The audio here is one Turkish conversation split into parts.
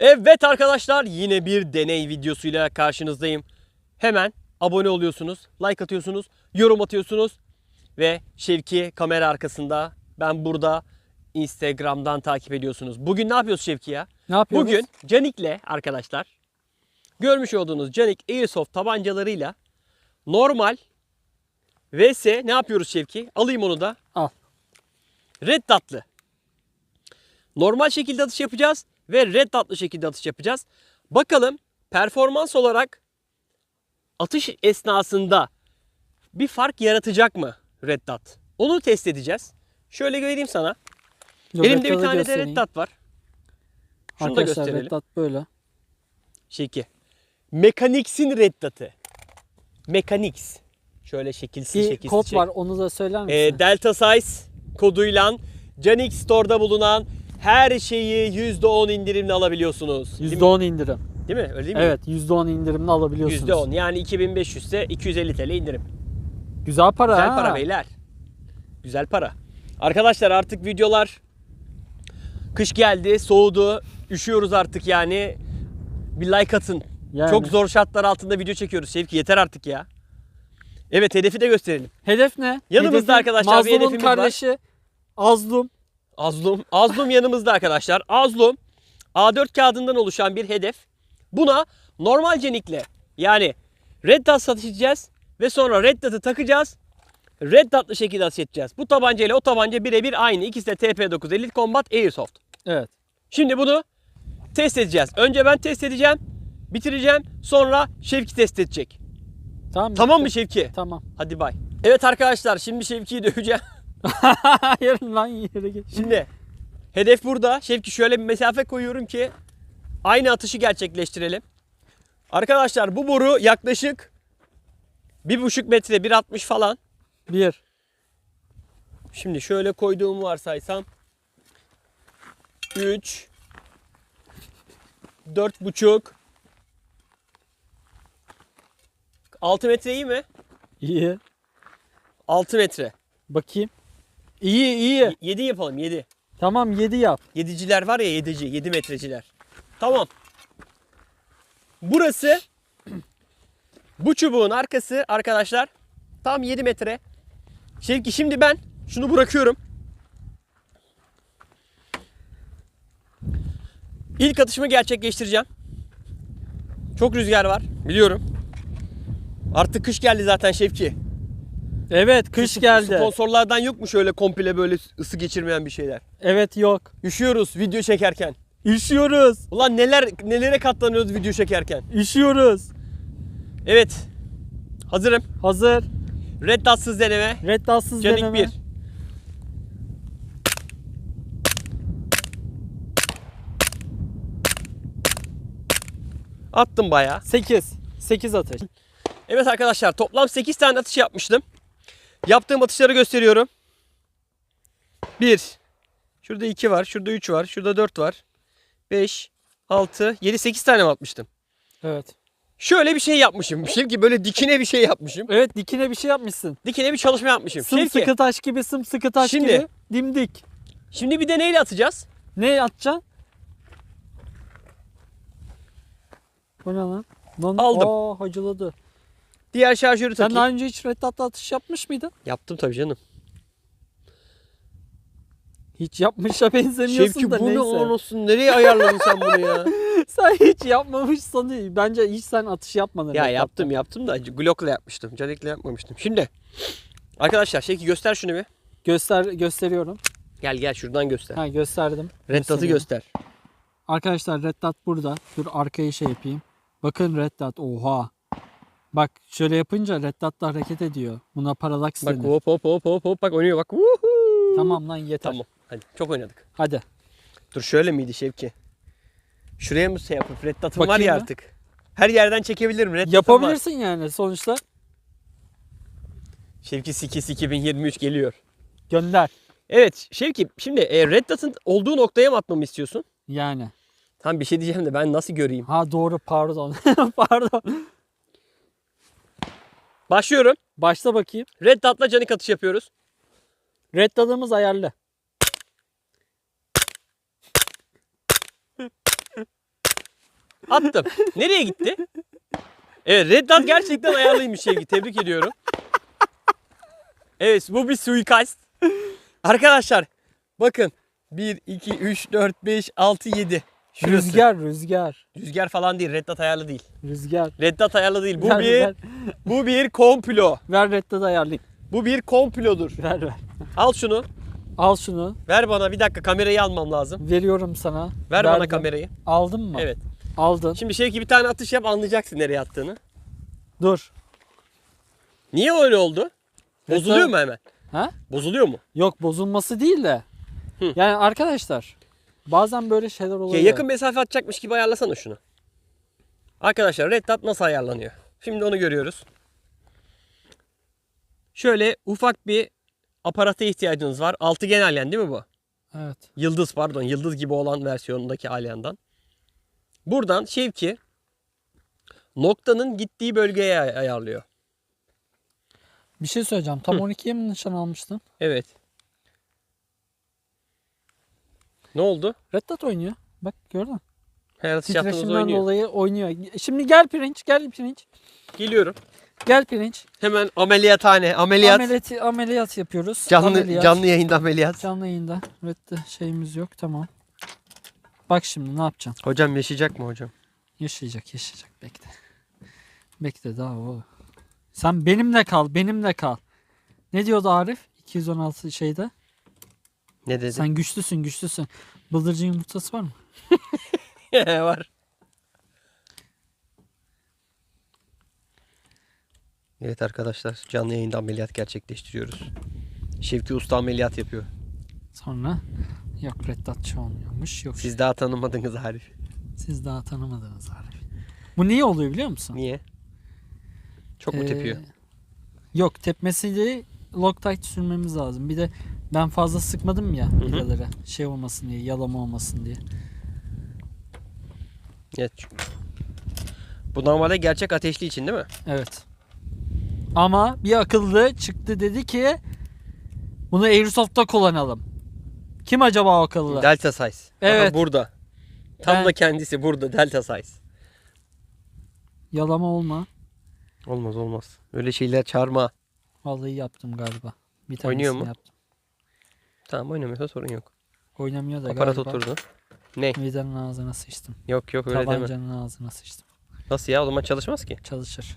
Evet arkadaşlar yine bir deney videosuyla karşınızdayım. Hemen abone oluyorsunuz, like atıyorsunuz, yorum atıyorsunuz ve Şevki kamera arkasında ben burada Instagram'dan takip ediyorsunuz. Bugün ne yapıyoruz Şevki ya? Ne yapıyoruz? Bugün Canik'le arkadaşlar görmüş olduğunuz Canik Airsoft tabancalarıyla normal vs ne yapıyoruz Şevki? Alayım onu da. Al. Red Dot'lı. Normal şekilde atış yapacağız ve red dot'lı şekilde atış yapacağız. Bakalım performans olarak atış esnasında bir fark yaratacak mı red dot? Onu test edeceğiz. Şöyle vereyim sana. Dur, Elimde bir tane de red dot var. Şunu da Arkadaşlar gösterelim. Red Dot böyle. Şeki. Mechanics'in red dot'ı. Mechanics. Şöyle şekilsiz Bir şekilsiz. kod çek. var onu da söyler misin? Ee, Delta Size koduyla Canik Store'da bulunan her şeyi %10 indirimle alabiliyorsunuz. Değil mi? %10 indirim. Değil mi? Öyle değil mi? Evet %10 indirimle alabiliyorsunuz. %10 yani 2500 ise 250 TL indirim. Güzel para Güzel ha. para beyler. Güzel para. Arkadaşlar artık videolar kış geldi, soğudu. Üşüyoruz artık yani. Bir like atın. Yani. Çok zor şartlar altında video çekiyoruz Şevki. Yeter artık ya. Evet hedefi de gösterelim. Hedef ne? Yanımızda Hedefin arkadaşlar bir Mazlum'un hedefimiz var. kardeşi Azlum. Azlum. Azlum yanımızda arkadaşlar. Azlum A4 kağıdından oluşan bir hedef. Buna normal cenikle yani red dot edeceğiz ve sonra red dot'ı takacağız. Red dot'lı şekilde atış edeceğiz. Bu tabanca ile o tabanca birebir aynı. İkisi de TP9 Elite Combat Airsoft. Evet. Şimdi bunu test edeceğiz. Önce ben test edeceğim. Bitireceğim. Sonra Şevki test edecek. Tamam. Tamam mı. Şevki? Tamam. Hadi bay. Evet arkadaşlar şimdi Şevki'yi döveceğim. Hayır lan yere git. Şimdi hedef burada. Şevki şöyle bir mesafe koyuyorum ki aynı atışı gerçekleştirelim. Arkadaşlar bu boru yaklaşık 1,5 metre 1.60 falan. Bir. Şimdi şöyle koyduğumu varsaysam 3 4,5 6 metre iyi mi? İyi. 6 metre. Bakayım. İyi iyi. 7 yapalım 7. Tamam 7 yap. Yediciler var ya yedici, 7 metreciler. Tamam. Burası bu çubuğun arkası arkadaşlar tam 7 metre. Şevki şimdi ben şunu bırakıyorum. İlk atışımı gerçekleştireceğim. Çok rüzgar var biliyorum. Artık kış geldi zaten Şevki. Evet kış Sp- geldi. Sponsorlardan yok mu şöyle komple böyle ısı geçirmeyen bir şeyler? Evet yok. Üşüyoruz video çekerken. Üşüyoruz. Ulan neler nelere katlanıyoruz video çekerken. Üşüyoruz. Evet. Hazırım. Hazır. Red Dot'sız deneme. Red Dot'sız Canik deneme. 1. Attım bayağı. 8. 8 atış. Evet arkadaşlar toplam 8 tane atış yapmıştım. Yaptığım atışları gösteriyorum. 1. Şurada 2 var. Şurada 3 var. Şurada 4 var. 5, 6, 7, 8 tane mi atmıştım? Evet. Şöyle bir şey yapmışım. Şevki böyle dikine bir şey yapmışım. Evet dikine bir şey yapmışsın. Dikine bir çalışma yapmışım. Şevki Sımsıkı taş gibi sımsıkı taş Şimdi- gibi dimdik. şimdi bir de neyle atacağız? Ne atacaksın? Bu ne lan? Lan Aldım. Aa, hacıladı. Diğer şarjörü Sen takayım. daha önce hiç red dot atış yapmış mıydın? Yaptım tabii canım. Hiç yapmışa benzemiyorsun Şevki da bu ne neyse. olsun? Nereye ayarladın sen bunu ya? sen hiç yapmamışsın. Bence hiç sen atış yapmadın. ya yaptım yaptım da Glock'la yapmıştım. Canik'le yapmamıştım. Şimdi arkadaşlar Şevki göster şunu bir. Göster gösteriyorum. Gel gel şuradan göster. Ha gösterdim. Red Gösteriyorum. göster. Arkadaşlar red dot burada. Dur arkayı şey yapayım. Bakın red dot. Oha. Bak şöyle yapınca red dot da hareket ediyor. Buna parallax Bak denir. hop hop hop hop hop bak oynuyor bak. Woohoo. Tamam lan yeter. Tamam. Hadi çok oynadık. Hadi. Dur şöyle miydi Şevki? Şuraya mı şey yapıp Red Dot'ım var Bakayım ya artık. Her yerden çekebilirim. Red Dot'ım var. Yapabilirsin yani sonuçta. Şevki Sikis 2023 geliyor. Gönder. Evet Şevki şimdi e, Red Dot'ın olduğu noktaya mı atmamı istiyorsun? Yani. Tam bir şey diyeceğim de ben nasıl göreyim? Ha doğru pardon. pardon. Başlıyorum. Başla bakayım. Red Dot'la canik atış yapıyoruz. Red dot'ımız ayarlı. Attım. Nereye gitti? Evet Red Dot gerçekten ayarlıymış Şevki. Tebrik ediyorum. Evet bu bir suikast. Arkadaşlar bakın 1, 2, 3, 4, 5, 6, 7. Şurası. Rüzgar rüzgar. Rüzgar falan değil. Red Dot ayarlı değil. Rüzgar. Red Dot ayarlı değil. Bu ver, bir ver, bu bir komplo. ver Red Dot'ı ayarlayayım. Bu bir komplodur. Ver ver. Al şunu. Al şunu. Ver bana bir dakika kamerayı almam lazım. Veriyorum sana. Ver bana Verdim. kamerayı. Aldın mı? Evet. Aldın. Şimdi Şevki bir tane atış yap anlayacaksın nereye attığını. Dur. Niye öyle oldu? Bozuluyor Mesela- mu hemen? Ha? Bozuluyor mu? Yok bozulması değil de. Hı. Yani arkadaşlar bazen böyle şeyler Ya oluyor. yakın mesafe atacakmış gibi ayarlasana şunu. Arkadaşlar red dot nasıl ayarlanıyor? Şimdi onu görüyoruz. Şöyle ufak bir aparata ihtiyacınız var. Altıgen alyen değil mi bu? Evet. Yıldız pardon. Yıldız gibi olan versiyonundaki alyandan. Buradan Şevki noktanın gittiği bölgeye ay- ayarlıyor. Bir şey söyleyeceğim. Tam Hı. 12'ye mi nişan almıştın? Evet. Ne oldu? Red Dot oynuyor. Bak gördün mü? Her atış yaptığınız Titreşimden oynuyor. dolayı oynuyor. Şimdi gel pirinç, gel pirinç. Geliyorum. Gel pirinç. Hemen ameliyathane, ameliyat. Ameliyat, ameliyat yapıyoruz. Canlı Ameliyat. canlı yayında ameliyat. Canlı yayında. Red Dot şeyimiz yok. Tamam. Bak şimdi ne yapacaksın? Hocam yaşayacak mı hocam? Yaşayacak, yaşayacak. Bekle. Bekle daha o. Sen benimle kal, benimle kal. Ne diyordu Arif? 216 şeyde. Ne dedi? Sen güçlüsün, güçlüsün. Bıldırcın yumurtası var mı? var. Evet arkadaşlar canlı yayında ameliyat gerçekleştiriyoruz. Şevki Usta ameliyat yapıyor. Sonra yok reddatçı olmuyormuş. Yok Siz daha tanımadınız Arif. siz daha tanımadınız Arif. Bu niye oluyor biliyor musun? Niye? Çok mu Ee, tepiyor? Yok tepmesiyle Loctite sürmemiz lazım. Bir de ben fazla sıkmadım ya hı. vidalara. Şey olmasın diye, yalama olmasın diye. Evet. Bu normalde gerçek ateşli için değil mi? Evet. Ama bir akıllı çıktı dedi ki bunu Airsoft'ta kullanalım. Kim acaba o akıllı? Delta size. Evet. Aha, burada. Tam Ben- da kendisi burada Delta size. Yalama olma. Olmaz olmaz. Öyle şeyler çağırma. Vallahi yaptım galiba. Bir tanesini Oynuyor mu? yaptım. Tamam oynamıyorsa sorun yok. Oynamıyor da Aparat galiba. oturdu. Ne? Vidanın ağzına sıçtım. Yok yok öyle deme. Tabancanın ağzına sıçtım. Nasıl ya o zaman çalışmaz ki. Çalışır.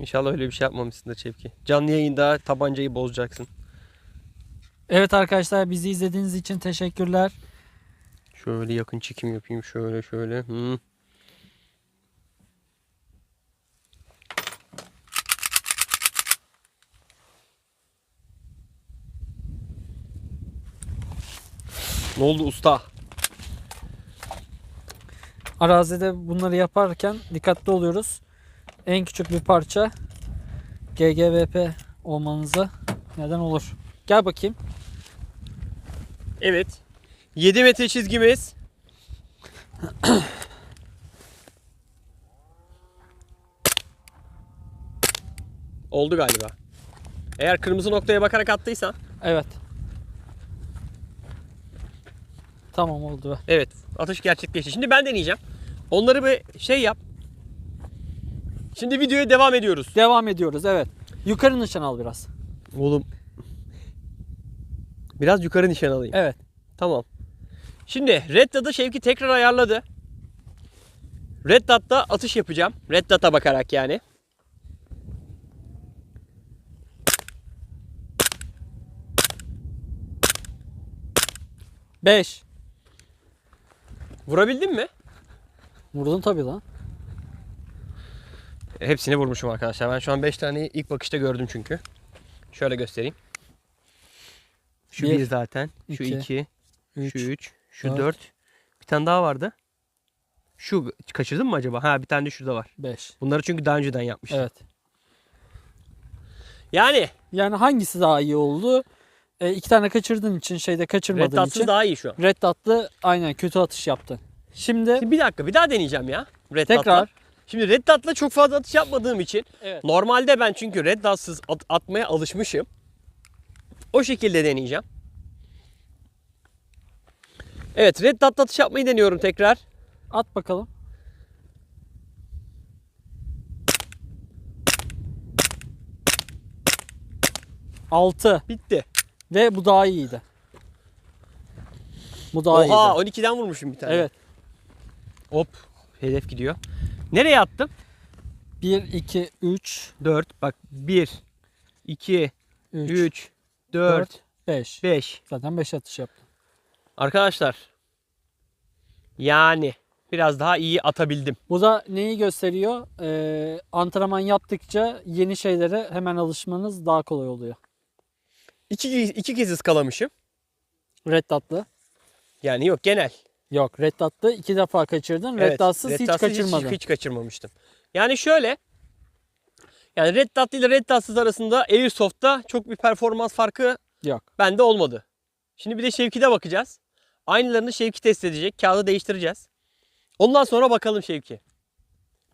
İnşallah öyle bir şey yapmamışsındır Şevki. Canlı yayında tabancayı bozacaksın. Evet arkadaşlar bizi izlediğiniz için teşekkürler. Şöyle yakın çekim yapayım şöyle şöyle. Hı. Ne oldu usta? Arazide bunları yaparken dikkatli oluyoruz. En küçük bir parça GGVP olmanıza neden olur. Gel bakayım. Evet. 7 metre çizgimiz. Oldu galiba. Eğer kırmızı noktaya bakarak attıysan. Evet. Tamam oldu. Evet. Atış gerçekleşti. Şimdi ben deneyeceğim. Onları bir şey yap. Şimdi videoya devam ediyoruz. Devam ediyoruz evet. Yukarı nişan al biraz. Oğlum. Biraz yukarı nişan alayım. Evet. Tamam. Şimdi Red Dot'ı Şevki tekrar ayarladı. Red Dot'ta atış yapacağım. Red Dot'a bakarak yani. Beş. Vurabildin mi? Vurdun tabii lan. Hepsini vurmuşum arkadaşlar. Ben şu an 5 taneyi ilk bakışta gördüm çünkü. Şöyle göstereyim. Şu Bir, 1 zaten. Şu iki, 2. Üç. Şu 3. Şu dört. 4. Bir tane daha vardı. Şu kaçırdın mı acaba? Ha bir tane de şurada var. Beş. Bunları çünkü daha önceden yapmıştım. Evet. Yani Yani hangisi daha iyi oldu? E, iki tane kaçırdığın için şeyde Red kaçırmadığın Dot'sız için. daha iyi şu an. Red Dot'lı aynen kötü atış yaptın. Şimdi Şimdi bir dakika bir daha deneyeceğim ya. Red Tekrar. Dot'la. Şimdi Red Dot'la çok fazla atış yapmadığım için Evet. normalde ben çünkü Red Dot'sız at- atmaya alışmışım. O şekilde deneyeceğim. Evet red dot atış yapmayı deniyorum tekrar. At bakalım. Altı. Bitti. Ve bu daha iyiydi. Bu daha iyiydi. Oha 12'den vurmuşum bir tane. Evet. Hop. Hedef gidiyor. Nereye attım? 1, 2, 3, 4. Bak 1, 2, 3, 3, 4, 4, 5. 5. Zaten 5 atış yaptım. Arkadaşlar. Yani biraz daha iyi atabildim. Bu da neyi gösteriyor? Ee, antrenman yaptıkça yeni şeylere hemen alışmanız daha kolay oluyor. İki, iki kez ıskalamışım. Red Dot'lı. Yani yok genel. Yok Red Dot'lı iki defa kaçırdın. Red Evet, Dot'sız Red hiç Dot'sız kaçırmadın. Hiç, hiç kaçırmamıştım. Yani şöyle. Yani Red Dot ile Red Dot'sız arasında Airsoft'ta çok bir performans farkı Yok. bende olmadı. Şimdi bir de Şevki'de bakacağız. Aynılarını Şevki test edecek. Kağıdı değiştireceğiz. Ondan sonra bakalım Şevki.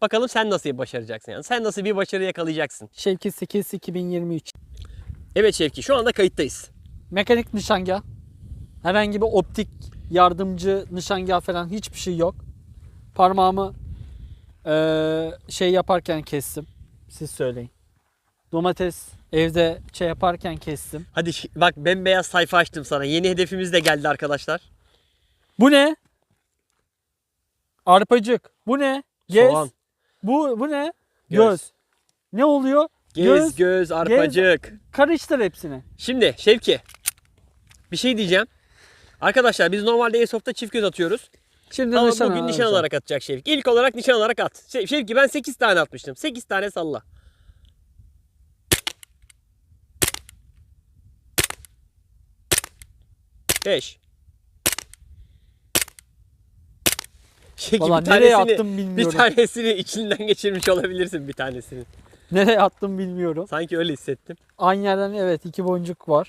Bakalım sen nasıl başaracaksın yani. Sen nasıl bir başarı yakalayacaksın. Şevki 8 2023. Evet Şevki şu anda kayıttayız. Mekanik nişangah. Herhangi bir optik yardımcı nişangah falan hiçbir şey yok. Parmağımı eee, şey yaparken kestim. Siz söyleyin. Domates evde şey yaparken kestim. Hadi şi- bak bembeyaz sayfa açtım sana. Yeni hedefimiz de geldi arkadaşlar. Bu ne? Arpacık. Bu ne? Gez. Soğan. Bu bu ne? Göz. Göz. Ne oluyor? Göz, Göz, göz, arpacık. Karıştır hepsini. Şimdi Şevki bir şey diyeceğim. Arkadaşlar biz normalde Airsoft'ta çift göz atıyoruz. Şimdi Ama nişan bugün nişan alarak atacak Şevki. İlk olarak nişan alarak at. Şev- Şevki ben 8 tane atmıştım. 8 tane salla. Beş. Şevki bir nereye tanesini, attım bir bilmiyorum. tanesini içinden geçirmiş olabilirsin bir tanesini. Nereye attım bilmiyorum. Sanki öyle hissettim. Aynı yerden evet iki boncuk var.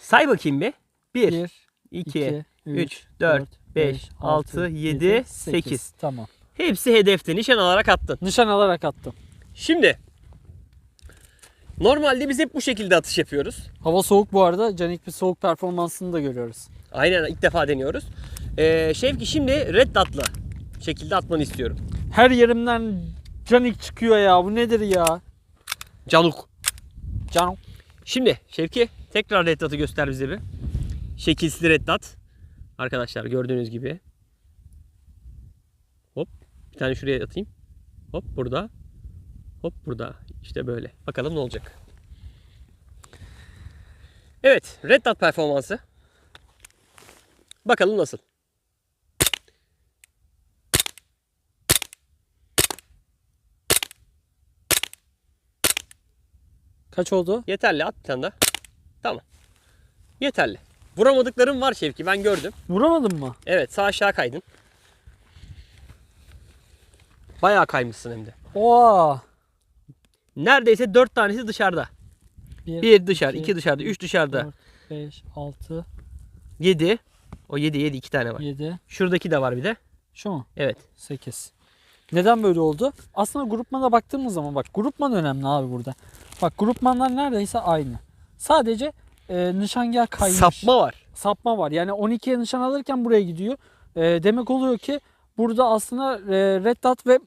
Say bakayım bir. 1, 1, 2, 2, 3, 4, 5, 6, 7, 8. Tamam. Hepsi hedefte. Nişan alarak attın. Nişan alarak attım. Şimdi normalde biz hep bu şekilde atış yapıyoruz. Hava soğuk bu arada. Canik bir soğuk performansını da görüyoruz. Aynen ilk defa deniyoruz. Ee, Şevki şimdi red dot'la şekilde atmanı istiyorum. Her yerimden canik çıkıyor ya. Bu nedir ya? Canuk. Canım. Şimdi Şevki tekrar red dot'ı göster bize bir. Şekilsiz red dot. Arkadaşlar gördüğünüz gibi. Hop. Bir tane şuraya atayım. Hop burada. Hop burada. İşte böyle. Bakalım ne olacak. Evet. Red dot performansı. Bakalım nasıl. Kaç oldu? Yeterli at bir tane daha. Tamam. Yeterli. Vuramadıklarım var Şevki ben gördüm. Vuramadın mı? Evet sağ aşağı kaydın. Bayağı kaymışsın hem de. Oha. Neredeyse 4 tanesi dışarıda. 1, 1 dışarı, iki, 2 dışarıda, 3 dışarıda. 5, 6, 7. O 7 7 2 tane var. 7. Şuradaki de var bir de. Şu mu? Evet. 8. Neden böyle oldu? Aslında grupmana baktığımız zaman bak grupman önemli abi burada. Bak grupmanlar neredeyse aynı. Sadece e, nişangah kaymış. Sapma var. sapma var. Yani 12'ye nişan alırken buraya gidiyor. E, demek oluyor ki burada aslında e, red dot ve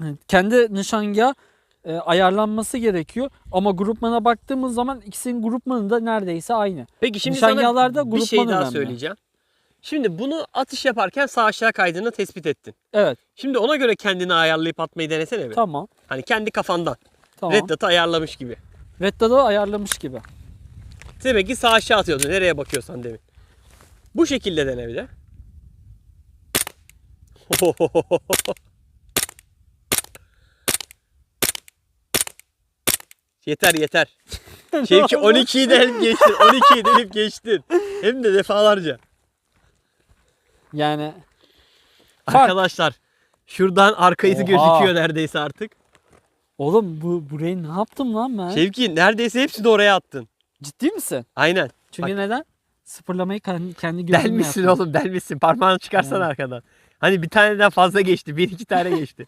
e, kendi nişangah e, ayarlanması gerekiyor. Ama grupmana baktığımız zaman ikisinin grupmanı da neredeyse aynı. Peki şimdi sana bir şey daha önemli. söyleyeceğim. Şimdi bunu atış yaparken sağ aşağı kaydığını tespit ettin. Evet. Şimdi ona göre kendini ayarlayıp atmayı denesene bir. Tamam. Hani kendi kafandan. Tamam. Red dot'ı ayarlamış gibi. Red dot'u ayarlamış gibi. Demek ki sağ aşağı atıyordu. Nereye bakıyorsan demin. Bu şekilde dene bir de. yeter yeter. Şevki 12'yi delip geçtin. 12'yi delip geçtin. Hem de defalarca. Yani. Arkadaşlar şuradan arka izi Oha. gözüküyor neredeyse artık. Oğlum bu burayı ne yaptım lan ben? Şevki neredeyse hepsini oraya attın. Ciddi misin? Aynen. Çünkü Bak. neden? Sıfırlamayı kendi, kendi gözümle Delmişsin yaptım. oğlum delmişsin. Parmağını çıkarsan Yani. arkadan. Hani bir taneden fazla geçti. Bir iki tane geçti.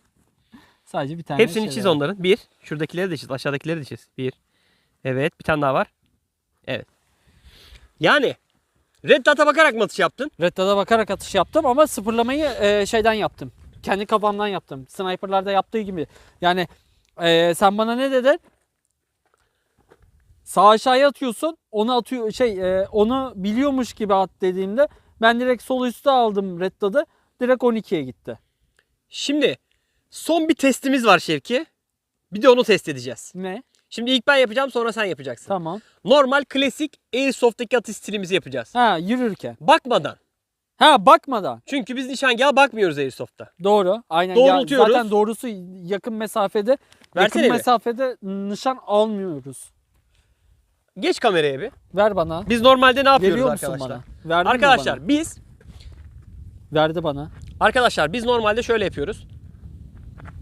Sadece bir tane Hepsini şey çiz var. onların. Bir. Şuradakileri de çiz. Aşağıdakileri de çiz. Bir. Evet. Bir tane daha var. Evet. Yani Red Dot'a bakarak mı atış yaptın? Red Dot'a bakarak atış yaptım ama sıfırlamayı e, şeyden yaptım. Kendi kafamdan yaptım. Sniper'larda yaptığı gibi. Yani e, sen bana ne dedin? Sağ aşağıya atıyorsun. Onu atıyor şey e, onu biliyormuş gibi at dediğimde ben direkt sol üstte aldım Red Dot'ı. Direkt 12'ye gitti. Şimdi son bir testimiz var Şevki. Bir de onu test edeceğiz. Ne? Şimdi ilk ben yapacağım sonra sen yapacaksın. Tamam. Normal klasik Airsoft'taki atış stilimizi yapacağız. Ha yürürken. Bakmadan. Ha bakmadan. Çünkü biz nişangaha bakmıyoruz Airsoft'ta. Doğru. Aynen. Doğrultuyoruz. zaten doğrusu yakın mesafede Versene yakın bir. mesafede nişan almıyoruz. Geç kameraya bir. Ver bana. Biz normalde ne yapıyoruz Veriyor musun arkadaşlar? bana? Verdin mi Arkadaşlar bana? biz Verdi bana. arkadaşlar biz normalde şöyle yapıyoruz.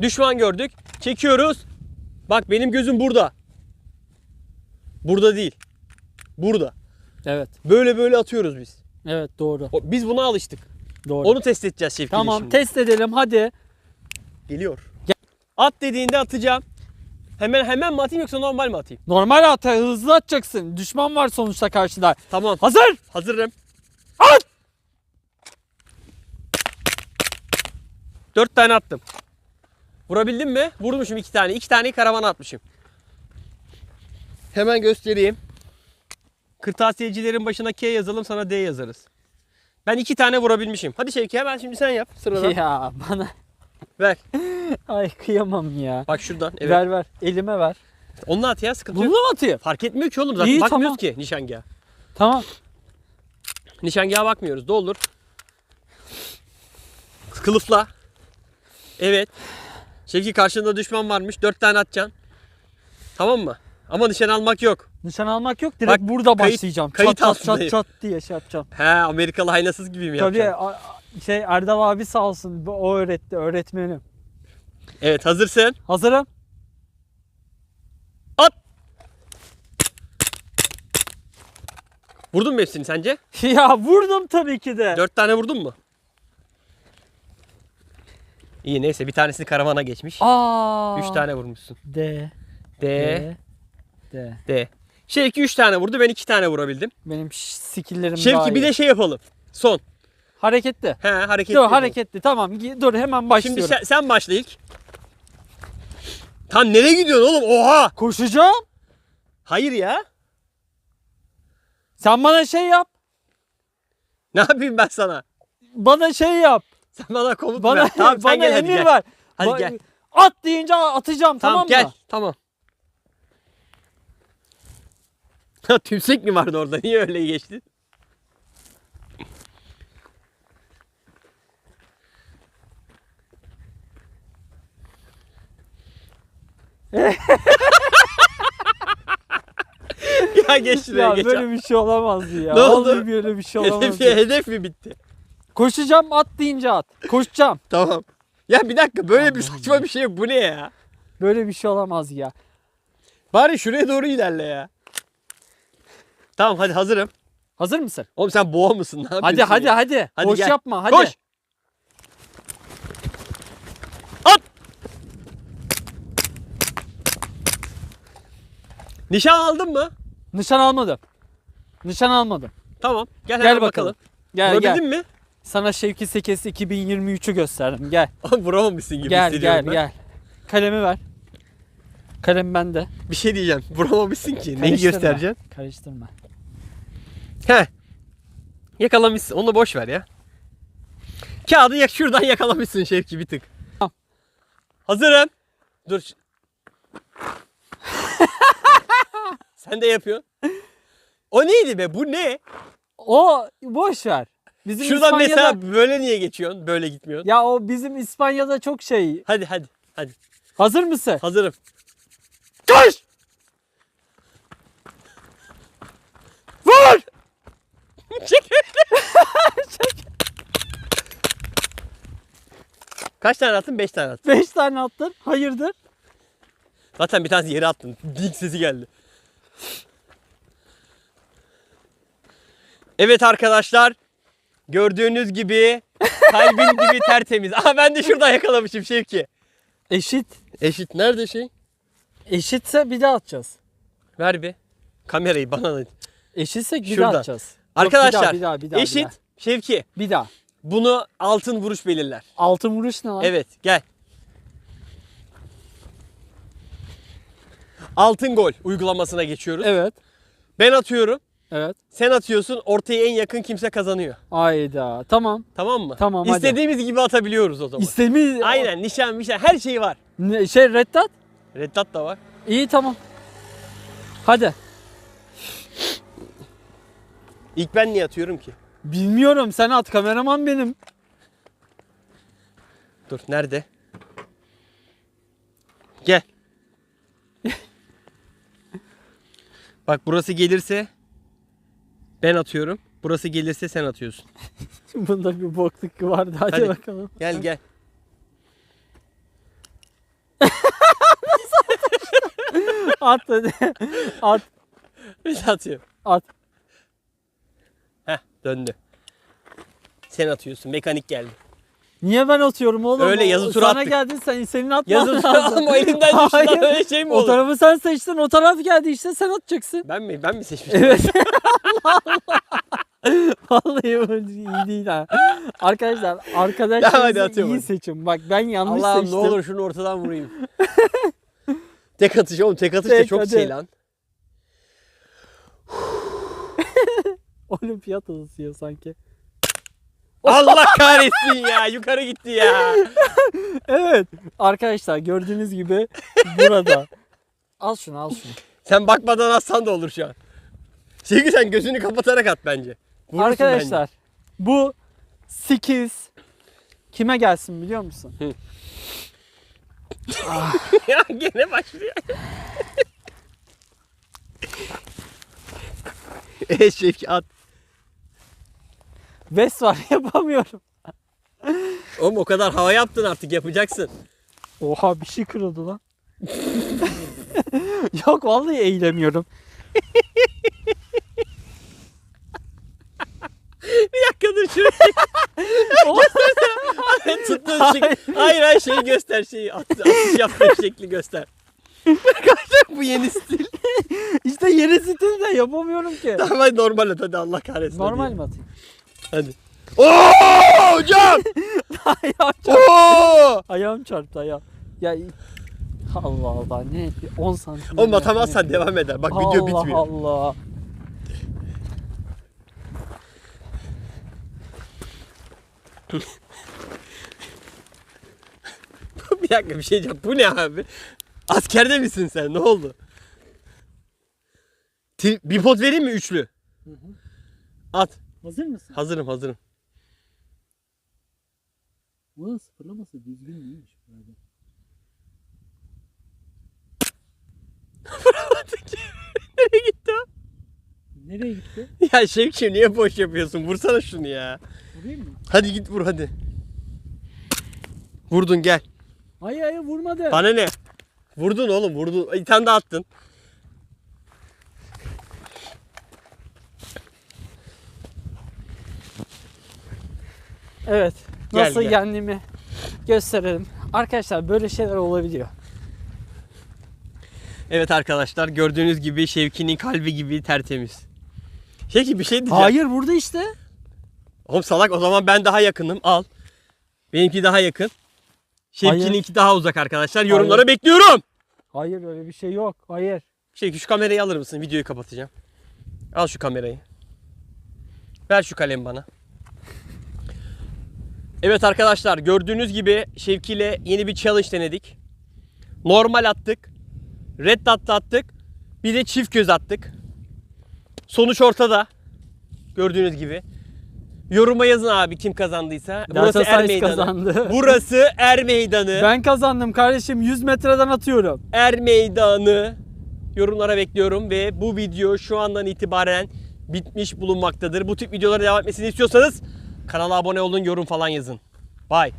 Düşman gördük. Çekiyoruz. Bak benim gözüm burada. Burada değil. Burada. Evet. Böyle böyle atıyoruz biz. Evet doğru. O- Biz buna alıştık. Doğru. Onu test edeceğiz Şevki ile tamam şimdi. test edelim hadi. Geliyor. At dediğinde atacağım. Hemen hemen mi atayım yoksa normal mi atayım? Normal at hızlı atacaksın. Düşman var sonuçta karşıda. Tamam. Hazır. Hazırım. At! Dört tane attım. Vurabildim mi? Vurmuşum iki tane. İki taneyi karavana atmışım. Hemen göstereyim. Kırtasiyecilerin başına K yazalım sana D yazarız. Ben iki tane vurabilmişim. Hadi Şevki hemen şimdi sen yap sıradan. Ya bana. Ver. Ay kıyamam ya. Bak şuradan. Evet. Ver ver. Elime ver. Onunla at ya sıkıntı Bunu yok. mu atayım? Fark etmiyor ki oğlum zaten. İyi, Bakmıyoruz tamam. ki nişangaha. Tamam. Nişangaha bakmıyoruz. Doldur. Kılıfla. Evet. Şevki karşında düşman varmış. Dört tane atacaksın. Tamam mı? Ama nişan almak yok. Nişan almak yok. Direkt Bak, burada kayıt- başlayacağım. kayıt çat çat çat altındayım. çat diye şey yapacağım. He Amerikalı haynasız gibi mi Tabii yapacaksın? a- a- şey Erdal abi sağ olsun. O öğretti. Öğretmenim. Evet hazırsın. Hazırım. At. Vurdun mu hepsini sence? ya vurdum tabii ki de. Dört tane vurdun mu? İyi neyse bir tanesini karavana geçmiş. Aa. Üç tane vurmuşsun. D. D, D. D. D. Şevki üç tane vurdu ben iki tane vurabildim. Benim skill'lerim daha Şevki bir iyi. de şey yapalım. Son. Hareketli. He hareketli. Dur hareketli. Tamam. Dur hemen başlıyorum. Şimdi sen, sen başla ilk. Tam nereye gidiyorsun oğlum? Oha! Koşacağım. Hayır ya. Sen bana şey yap. Ne yapayım ben sana? Bana şey yap. Sen bana komut Bana ver. Tamam sen bana gel hadi emir gel. ver. Hadi Ba- gel. At deyince atacağım tamam, Tamam, gel. mı? Tamam. Tümsek mi vardı orada? Niye öyle geçti? ya geç şuraya Ya geç. böyle bir şey olamazdı ya. Ne oldu? Vallahi böyle bir şey Hedef, olamazdı. hedef mi bitti? Koşacağım at deyince at. Koşacağım. Tamam. Ya bir dakika böyle bir saçma bir şey. Bu ne ya? Böyle bir şey olamaz ya. Bari şuraya doğru ilerle ya. Tamam hadi hazırım. Hazır mısın? Oğlum sen boğa mısın? Ne Hadi yapıyorsun hadi ya? hadi. Hadi Boş gel. yapma hadi. Koş. Nişan aldın mı? Nişan almadım. Nişan almadım. Tamam. Gel, Gel hemen bakalım. Gel gel. mi? Sana Şevki Sekes 2023'ü gösterdim. Gel. Vuramamışsın gibi Gel hissediyorum gel ben. gel. Kalemi ver. Kalem bende. Bir şey diyeceğim. Vuramamışsın ki. Neyi göstereceksin? Karıştırma. He. Yakalamışsın. Onu boş ver ya. Kağıdı yak şuradan yakalamışsın Şevki bir tık. Tamam. Hazırım. Dur. Sen de yapıyorsun. O neydi be? Bu ne? O boş ver. Bizim Şuradan İspanya'da... mesela böyle niye geçiyorsun? Böyle gitmiyorsun. Ya o bizim İspanya'da çok şey. Hadi hadi. Hadi. Hazır mısın? Hazırım. Koş! Vur! Çek. Kaç tane attın? 5 tane attın. 5 tane attın. Hayırdır? Zaten bir tanesi yere attın. Dink sesi geldi. Evet arkadaşlar. Gördüğünüz gibi kalbim gibi tertemiz. Aha ben de şuradan yakalamışım Şevki. Eşit. Eşit nerede şey? Eşitse bir daha atacağız. Ver bir. Kamerayı bana da. Eşitsek bir Şurada. daha atacağız. Arkadaşlar bir daha, bir daha, bir eşit daha. Şevki. Bir daha. Bunu altın vuruş belirler. Altın vuruş ne lan? Evet gel. Altın gol uygulamasına geçiyoruz. Evet. Ben atıyorum. Evet. Sen atıyorsun. Ortaya en yakın kimse kazanıyor. Ayda. Tamam. Tamam mı? Tamam, hadi. İstediğimiz gibi atabiliyoruz o zaman. İstemi Aynen nişan mişan her şey var. Ne, şey reddat. Reddat da var. İyi tamam. Hadi. İlk ben niye atıyorum ki? Bilmiyorum sen at kameraman benim. Dur nerede? Gel. Bak burası gelirse ben atıyorum. Burası gelirse sen atıyorsun. Bunda bir bokluk vardı. Hadi, Hadi. bakalım. Gel gel. At hadi. At. Biz atıyorum. At. Heh döndü. Sen atıyorsun. Mekanik geldi. Niye ben atıyorum oğlum? Öyle yazı tura Sana attık. geldin sen senin atman Yazı tura lazım. alma elimden düştü lan Hayır. öyle şey mi O olur? tarafı sen seçtin. O taraf geldi işte sen atacaksın. Ben mi? Ben mi seçmişim? Evet. Vallahi böyle iyi değil ha. Arkadaşlar Hadi arkadaşlarınızı atıyorum iyi hadi. seçin. Bak ben yanlış Allah'ım ne seçtim. olur şunu ortadan vurayım. tek atış oğlum tek atış da Tek, çok hadi. şey lan. Olimpiyat ısıyor sanki. Allah kahretsin ya yukarı gitti ya. Evet. Arkadaşlar gördüğünüz gibi burada. al şunu al şunu. Sen bakmadan atsan da olur şu an. Sevgi sen gözünü kapatarak at bence. Vurursun Arkadaşlar bu 8 kime gelsin biliyor musun? bence. ya gene başlıyor. e Şevki at. Ves var yapamıyorum. Oğlum o kadar hava yaptın artık yapacaksın. Oha bir şey kırıldı lan. Yok vallahi eğilemiyorum. Bir dakika dur şurayı. Tuttuğun şey. Hayır hayır şeyi göster şeyi. At, atış yaptığın şekli göster. Arkadaşlar bu yeni stil. işte yeni stil de yapamıyorum ki. Tamam hadi normal at hadi Allah kahretsin. Normal hadi. mi atayım? Hadi. Oo hocam. ayağım, çarptı. Oo. ayağım çarptı ayağım. Ya Allah Allah ne 10 santim. Oğlum atamazsan devam eder. Bak video bitmiyor. Allah Allah. bir dakika bir şey diyeceğim. Bu ne abi? Askerde misin sen? Ne oldu? Bir pot vereyim mi üçlü? At. Hazır mısın? Hazırım hazırım. Bunun sıfırlaması düzgün değilmiş. Nereye gitti o? Nereye gitti? Ya Şevki niye boş yapıyorsun? Vursana şunu ya. Vurayım mı? Hadi git vur hadi. Vurdun gel. Hayır hayır vurmadı. Bana ne? Vurdun oğlum vurdun. Bir tane daha attın. Evet. Gel, Nasıl gel. yendiğimi gösterelim. Arkadaşlar böyle şeyler olabiliyor. Evet arkadaşlar gördüğünüz gibi Şevki'nin kalbi gibi tertemiz. Şevki bir şey diyeceğim. Hayır burada işte. Oğlum salak o zaman ben daha yakınım. Al. Benimki daha yakın. Şevki'ninki daha uzak arkadaşlar. Yorumlara Hayır. bekliyorum. Hayır öyle bir şey yok. Hayır. Şevki şu kamerayı alır mısın? Videoyu kapatacağım. Al şu kamerayı. Ver şu kalemi bana. Evet arkadaşlar gördüğünüz gibi Şevki ile yeni bir challenge denedik. Normal attık. Red dot attık. Bir de çift göz attık. Sonuç ortada. Gördüğünüz gibi. Yoruma yazın abi kim kazandıysa. Burası Er Meydanı. kazandı. Burası Er Meydanı. Ben kazandım kardeşim 100 metreden atıyorum. Er Meydanı yorumlara bekliyorum ve bu video şu andan itibaren bitmiş bulunmaktadır. Bu tip videolara devam etmesini istiyorsanız kanala abone olun, yorum falan yazın. Bye.